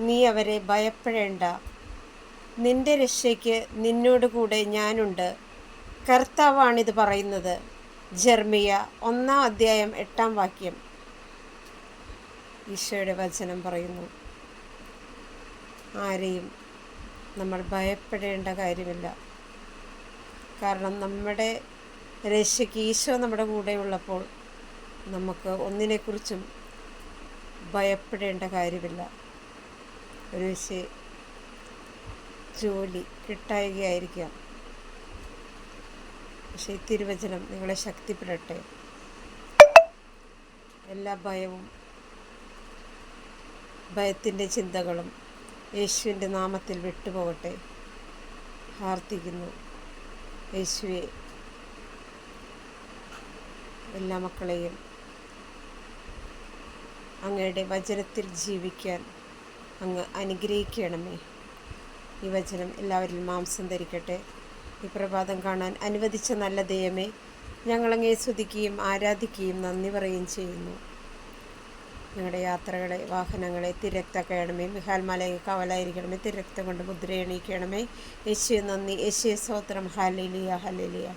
നീ അവരെ ഭയപ്പെടേണ്ട. നിന്റെ രക്ഷയ്ക്ക് നിന്നോട് കൂടെ ഞാനുണ്ട്. കർത്താവാണിത് പറയുന്നത്. ജർമിയ ഒന്നാം അധ്യായം എട്ടാം വാക്യം. ഈശോയുടെ വചനം പറയുന്നു. ആരെയും നമ്മൾ ഭയപ്പെടേണ്ട കാര്യമില്ല. കാരണം നമ്മുടെ രക്ഷയ്ക്ക് ഈശോ നമ്മുടെ കൂടെ ഉള്ളപ്പോൾ നമുക്ക് ഒന്നിനെക്കുറിച്ചും ഭയപ്പെടേണ്ട കാര്യമില്ല. ഒരു ജോലി കിട്ടായികയായിരിക്കാം. പക്ഷേ ഈ തിരുവചനം നിങ്ങളെ ശക്തിപ്പെടട്ടെ. എല്ലാ ഭയവും ഭയത്തിന്റെ ചിന്തകളും യേശുവിന്റെ നാമത്തിൽ വിട്ടുപോകട്ടെ. പ്രാർത്ഥിക്കുന്നു. യേശുവെ എല്ലാ മക്കളെയും അങ്ങയുടെ വചനത്തിൽ ജീവിക്കാൻ അങ്ങ് അനുഗ്രഹിക്കണമേ. ഈ വചനം എല്ലാവരിലും മാംസം ധരിക്കട്ടെ. ഈ പ്രഭാതം കാണാൻ അനുവദിച്ച നല്ല ദൈവമേ ഞങ്ങളങ്ങേ സ്തുതിക്കുകയും ആരാധിക്കുകയും നന്ദി പറയുകയും ചെയ്യുന്നു. ഞങ്ങളുടെ യാത്രകളെ വാഹനങ്ങളെ തിരക്തക്കണമേ. മിഹാൽമലയെ കവലായിരിക്കണമേ. തിരക്ത കൊണ്ട് മുദ്ര എണീക്കണമേ. യേശുവെ നന്ദി. യേശുവെ സ്തോത്രം. Hallelujah hallelujah